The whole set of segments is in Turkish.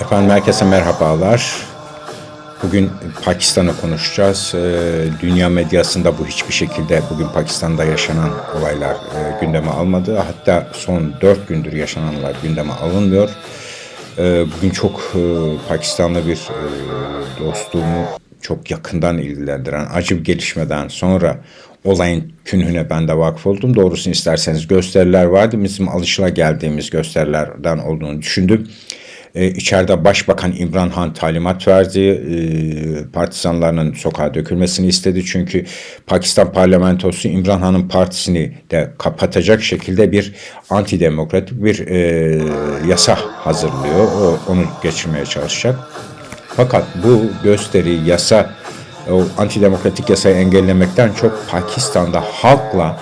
Efendim herkese merhabalar. Bugün Pakistan'ı konuşacağız. Ee, Dünya medyasında bu hiçbir şekilde bugün Pakistan'da yaşanan olaylar e, gündeme almadı. Hatta son dört gündür yaşananlar gündeme alınmıyor. Ee, Bugün çok e, Pakistanlı bir e, dostumu çok yakından ilgilendiren acı bir gelişmeden sonra olayın künhüne ben de vakıf oldum. Doğrusunu isterseniz gösteriler vardı. Bizim alışılageldiğimiz gösterilerden olduğunu düşündüm. Ee, içeride Başbakan İmran Han talimat verdi. Ee, partizanlarının sokağa dökülmesini istedi. Çünkü Pakistan parlamentosu İmran Han'ın partisini de kapatacak şekilde bir antidemokratik bir e, yasa hazırlıyor. Onu geçirmeye çalışacak. Fakat bu gösteri, yasa, o antidemokratik yasayı engellemekten çok Pakistan'da halkla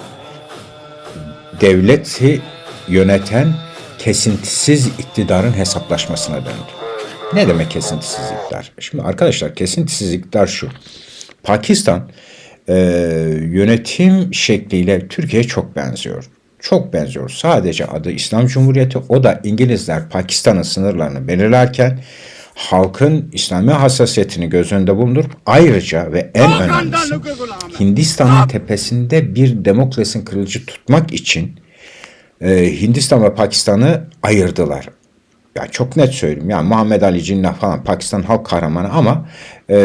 devleti yöneten kesintisiz iktidarın hesaplaşmasına döndü. Ne demek kesintisiz iktidar? Şimdi arkadaşlar kesintisiz iktidar şu. Pakistan e, yönetim şekliyle Türkiye'ye çok benziyor. Çok benziyor. Sadece adı İslam Cumhuriyeti. O da İngilizler Pakistan'ın sınırlarını belirlerken halkın İslami hassasiyetini göz önünde bulundurup ayrıca ve en önemlisi Hindistan'ın tepesinde bir demokrasinin kırılıcı tutmak için e, Hindistan ve Pakistan'ı ayırdılar. Ya çok net söyleyeyim. Yani Muhammed Ali Cinnah falan Pakistan halk kahramanı ama e,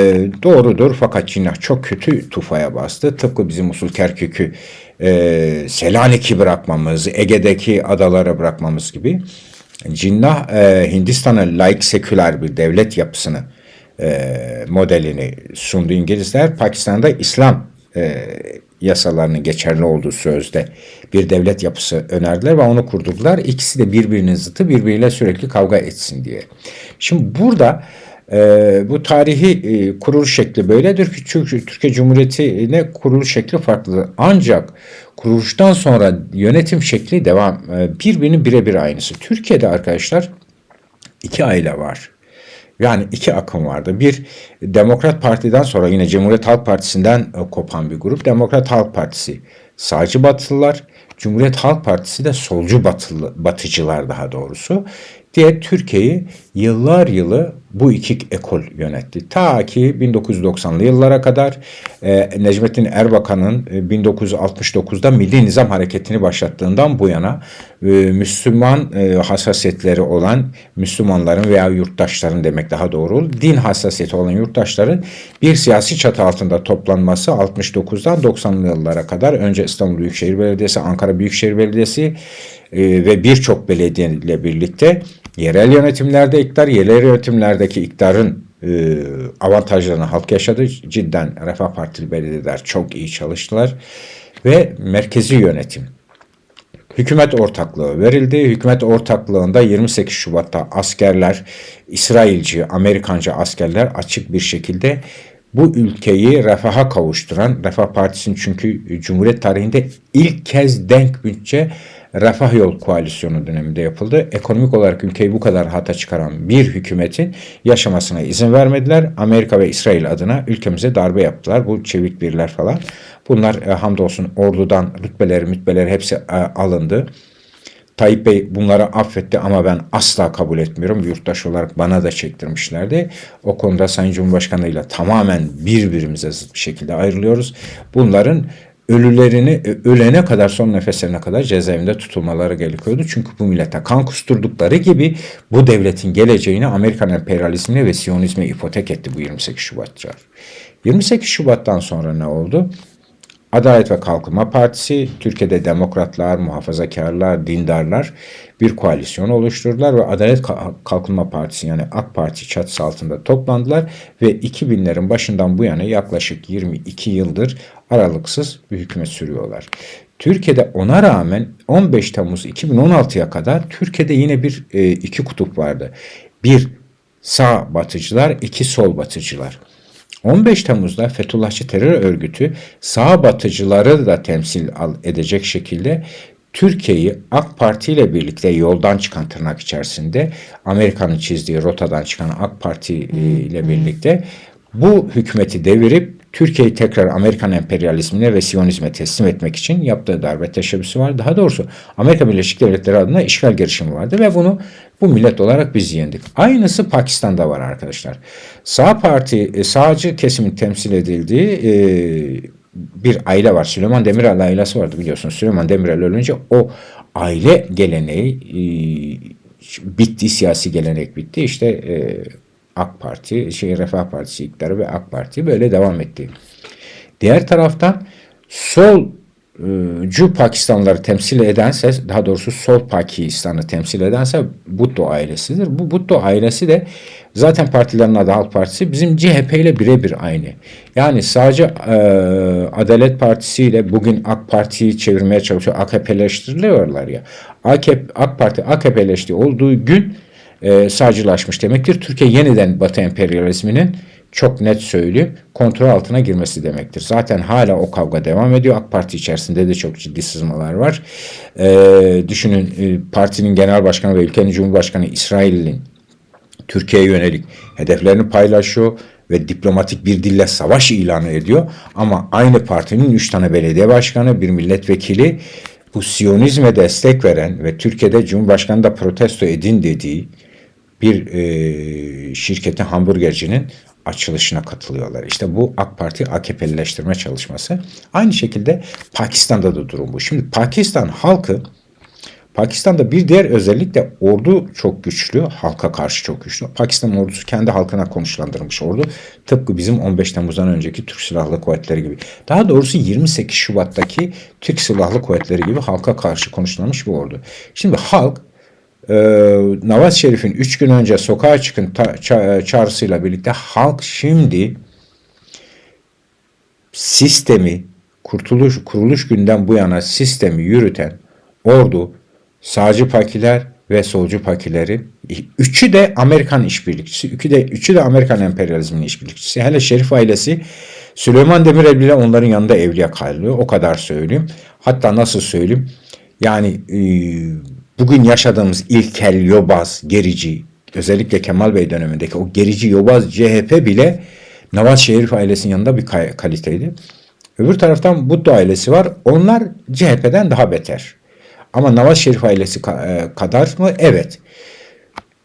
doğrudur fakat Cinnah çok kötü tufaya bastı. Tıpkı bizim Musul Kerkük'ü e, Selanik'i bırakmamız, Ege'deki adalara bırakmamız gibi. Cinnah e, Hindistan'ın laik seküler bir devlet yapısını e, modelini sundu İngilizler. Pakistan'da İslam e, yasalarının geçerli olduğu sözde bir devlet yapısı önerdiler ve onu kurdular. İkisi de birbirinin zıtı birbiriyle sürekli kavga etsin diye. Şimdi burada e, bu tarihi e, kuruluş şekli böyledir çünkü Türkiye Cumhuriyeti'ne kuruluş şekli farklı. Ancak kuruluştan sonra yönetim şekli devam e, birbirinin birebir aynısı. Türkiye'de arkadaşlar iki aile var. Yani iki akım vardı. Bir Demokrat Parti'den sonra yine Cumhuriyet Halk Partisi'nden e, kopan bir grup. Demokrat Halk Partisi sağcı batılılar. Cumhuriyet Halk Partisi de solcu batılı, batıcılar daha doğrusu diye Türkiye'yi yıllar yılı bu iki ekol yönetti. Ta ki 1990'lı yıllara kadar e, Necmettin Erbakan'ın e, 1969'da Milli Nizam Hareketi'ni başlattığından bu yana e, Müslüman e, hassasiyetleri olan Müslümanların veya yurttaşların demek daha doğru. Din hassasiyeti olan yurttaşların bir siyasi çatı altında toplanması 69'dan 90'lı yıllara kadar önce İstanbul Büyükşehir Belediyesi, Ankara Büyükşehir Belediyesi e, ve birçok belediye ile birlikte yerel yönetimlerde iktidar, yerel yönetimlerdeki iktidarın e, avantajlarını halk yaşadı. Cidden Refah Partili belediyeler çok iyi çalıştılar. Ve merkezi yönetim. Hükümet ortaklığı verildi. Hükümet ortaklığında 28 Şubat'ta askerler, İsrailci, Amerikancı askerler açık bir şekilde bu ülkeyi refaha kavuşturan, Refah Partisi'nin çünkü Cumhuriyet tarihinde ilk kez denk bütçe Refah Yol Koalisyonu döneminde yapıldı. Ekonomik olarak ülkeyi bu kadar hata çıkaran bir hükümetin yaşamasına izin vermediler. Amerika ve İsrail adına ülkemize darbe yaptılar. Bu çevik birler falan. Bunlar e, hamdolsun ordudan rütbeleri mütbeleri hepsi e, alındı. Tayyip Bey bunları affetti ama ben asla kabul etmiyorum. Yurttaş olarak bana da çektirmişlerdi. O konuda Sayın Cumhurbaşkanı ile tamamen birbirimize zıt bir şekilde ayrılıyoruz. Bunların ölülerini ölene kadar son nefeslerine kadar cezaevinde tutulmaları gerekiyordu. Çünkü bu millete kan kusturdukları gibi bu devletin geleceğini Amerikan emperyalizmine ve Siyonizme ipotek etti bu 28 Şubatçılar. 28 Şubat'tan sonra ne oldu? Adalet ve Kalkınma Partisi, Türkiye'de demokratlar, muhafazakarlar, dindarlar bir koalisyon oluşturdular ve Adalet Kalkınma Partisi yani AK Parti çatısı altında toplandılar ve 2000'lerin başından bu yana yaklaşık 22 yıldır aralıksız bir hükümet sürüyorlar. Türkiye'de ona rağmen 15 Temmuz 2016'ya kadar Türkiye'de yine bir e, iki kutup vardı. Bir sağ batıcılar, iki sol batıcılar. 15 Temmuz'da Fethullahçı terör örgütü sağ batıcıları da temsil edecek şekilde Türkiye'yi AK Parti ile birlikte yoldan çıkan tırnak içerisinde Amerika'nın çizdiği rotadan çıkan AK Parti ile birlikte bu hükümeti devirip Türkiye'yi tekrar Amerikan emperyalizmine ve Siyonizme teslim etmek için yaptığı darbe teşebbüsü var. Daha doğrusu Amerika Birleşik Devletleri adına işgal girişimi vardı ve bunu bu millet olarak biz yendik. Aynısı Pakistan'da var arkadaşlar. Sağ parti, e, sağcı kesimin temsil edildiği e, bir aile var. Süleyman Demirel ailesi vardı biliyorsunuz. Süleyman Demirel ölünce o aile geleneği e, bitti, siyasi gelenek bitti. İşte e, AK Parti, şey Refah Partisi iktidarı ve AK Parti böyle devam etti. Diğer taraftan solcu Pakistanlıları temsil edense, daha doğrusu sol Pakistan'ı temsil edense Bhutto ailesidir. Bu Bhutto ailesi de zaten partilerin adı Halk Partisi bizim CHP ile birebir aynı. Yani sadece e, Adalet Partisi ile bugün AK Parti'yi çevirmeye çalışıyor. AKP'leştiriliyorlar ya. AKP, AK Parti AKP'leştiği olduğu gün e, sağcılaşmış demektir. Türkiye yeniden Batı emperyalizminin çok net söyleyeyim kontrol altına girmesi demektir. Zaten hala o kavga devam ediyor. AK Parti içerisinde de çok ciddi sızmalar var. E, düşünün e, partinin genel başkanı ve ülkenin cumhurbaşkanı İsrail'in Türkiye'ye yönelik hedeflerini paylaşıyor ve diplomatik bir dille savaş ilanı ediyor. Ama aynı partinin 3 tane belediye başkanı, bir milletvekili bu Siyonizme destek veren ve Türkiye'de Cumhurbaşkanı da protesto edin dediği bir e, şirketin hamburgercinin açılışına katılıyorlar. İşte bu AK Parti AKP'lileştirme çalışması. Aynı şekilde Pakistan'da da durum bu. Şimdi Pakistan halkı Pakistan'da bir diğer özellik de ordu çok güçlü, halka karşı çok güçlü. Pakistan ordusu kendi halkına konuşlandırmış ordu. Tıpkı bizim 15 Temmuz'dan önceki Türk Silahlı Kuvvetleri gibi. Daha doğrusu 28 Şubat'taki Türk Silahlı Kuvvetleri gibi halka karşı konuşlanmış bir ordu. Şimdi halk e, Navaz Şerif'in 3 gün önce sokağa çıkın ça, çağrısıyla birlikte halk şimdi sistemi kurtuluş kuruluş günden bu yana sistemi yürüten ordu sağcı pakiler ve solcu pakileri üçü de Amerikan işbirlikçisi, üçü de üçü de Amerikan emperyalizminin işbirlikçisi. Hele Şerif ailesi Süleyman Demirel bile onların yanında evliya kalıyor. O kadar söyleyeyim. Hatta nasıl söyleyeyim? Yani e, bugün yaşadığımız ilkel, yobaz, gerici, özellikle Kemal Bey dönemindeki o gerici, yobaz CHP bile Navaz Şerif ailesinin yanında bir kaliteydi. Öbür taraftan Budda ailesi var. Onlar CHP'den daha beter. Ama Nawaz Şerif ailesi e, kadar mı? Evet.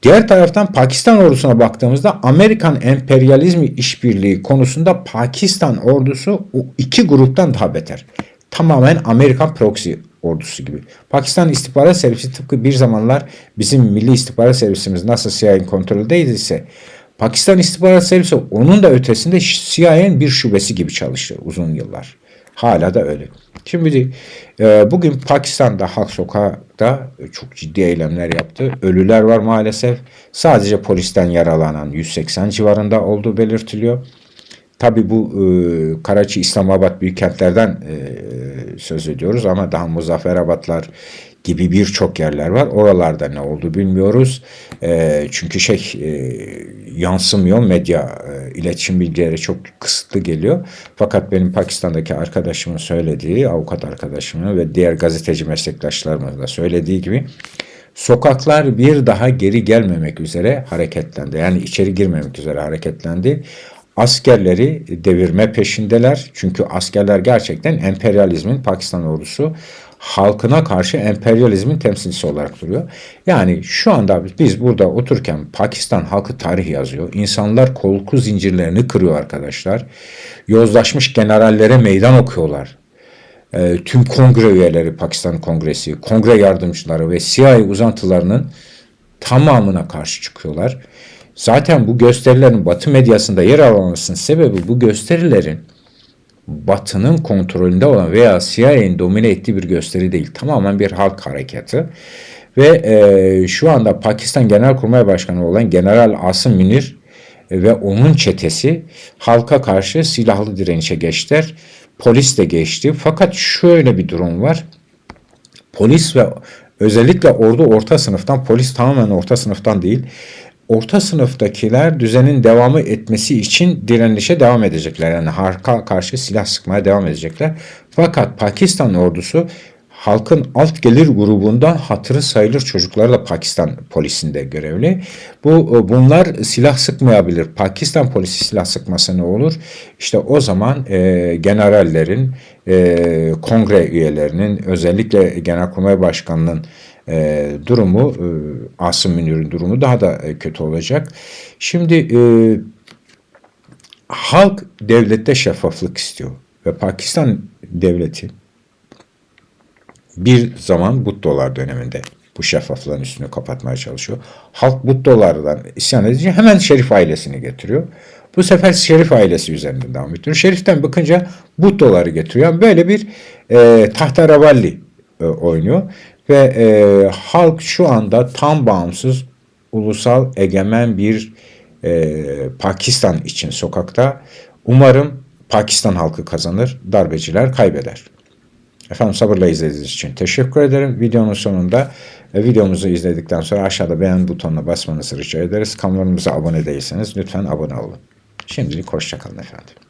Diğer taraftan Pakistan ordusuna baktığımızda Amerikan emperyalizmi işbirliği konusunda Pakistan ordusu iki gruptan daha beter. Tamamen Amerikan proxy ordusu gibi. Pakistan istihbarat servisi tıpkı bir zamanlar bizim milli istihbarat servisimiz nasıl CIA'nin kontrolündeyse Pakistan istihbarat servisi onun da ötesinde CIA'nin bir şubesi gibi çalıştı uzun yıllar. Hala da öyle. Şimdi e, bugün Pakistan'da halk sokakta çok ciddi eylemler yaptı. Ölüler var maalesef. Sadece polisten yaralanan 180 civarında olduğu belirtiliyor. Tabi bu e, Karachi, İslamabad büyük kentlerden e, söz ediyoruz ama daha Muzafferabadlar gibi birçok yerler var. Oralarda ne oldu bilmiyoruz. E, çünkü şey e, yansımıyor medya e, iletişim bilgileri çok kısıtlı geliyor. Fakat benim Pakistan'daki arkadaşımın söylediği, avukat arkadaşımın ve diğer gazeteci meslektaşlarımın da söylediği gibi sokaklar bir daha geri gelmemek üzere hareketlendi. Yani içeri girmemek üzere hareketlendi. Askerleri devirme peşindeler. Çünkü askerler gerçekten emperyalizmin Pakistan ordusu halkına karşı emperyalizmin temsilcisi olarak duruyor. Yani şu anda biz burada otururken Pakistan halkı tarih yazıyor. İnsanlar kolku zincirlerini kırıyor arkadaşlar. Yozlaşmış generallere meydan okuyorlar. E, tüm kongre üyeleri Pakistan Kongresi, kongre yardımcıları ve CIA uzantılarının tamamına karşı çıkıyorlar. Zaten bu gösterilerin Batı medyasında yer almasının sebebi bu gösterilerin Batı'nın kontrolünde olan veya CIA'nin domine ettiği bir gösteri değil. Tamamen bir halk hareketi. Ve e, şu anda Pakistan Genelkurmay Başkanı olan General Asım Münir e, ve onun çetesi halka karşı silahlı direnişe geçtiler. Polis de geçti. Fakat şöyle bir durum var. Polis ve özellikle ordu orta sınıftan, polis tamamen orta sınıftan değil orta sınıftakiler düzenin devamı etmesi için direnişe devam edecekler. Yani harka karşı silah sıkmaya devam edecekler. Fakat Pakistan ordusu halkın alt gelir grubundan hatırı sayılır çocukları da Pakistan polisinde görevli. Bu e, bunlar silah sıkmayabilir. Pakistan polisi silah sıkmasa ne olur? İşte o zaman e, generallerin, e, kongre üyelerinin, özellikle Genelkurmay Başkanı'nın e, durumu, e, Asım Münir'in durumu daha da e, kötü olacak. Şimdi e, halk devlette şeffaflık istiyor ve Pakistan devleti bir zaman Buttolar döneminde bu şeffaflığın üstünü kapatmaya çalışıyor. Halk Buttolardan isyan edince hemen Şerif ailesini getiriyor. Bu sefer Şerif ailesi üzerinden devam ediyor. Şerif'ten bakınca Buttoları getiriyor. Yani böyle bir e, tahtaravalli e, oynuyor. Ve e, halk şu anda tam bağımsız, ulusal, egemen bir e, Pakistan için sokakta. Umarım Pakistan halkı kazanır, darbeciler kaybeder. Efendim sabırla izlediğiniz için teşekkür ederim. Videonun sonunda e, videomuzu izledikten sonra aşağıda beğen butonuna basmanızı rica ederiz. Kanalımıza abone değilseniz lütfen abone olun. Şimdilik hoşçakalın efendim.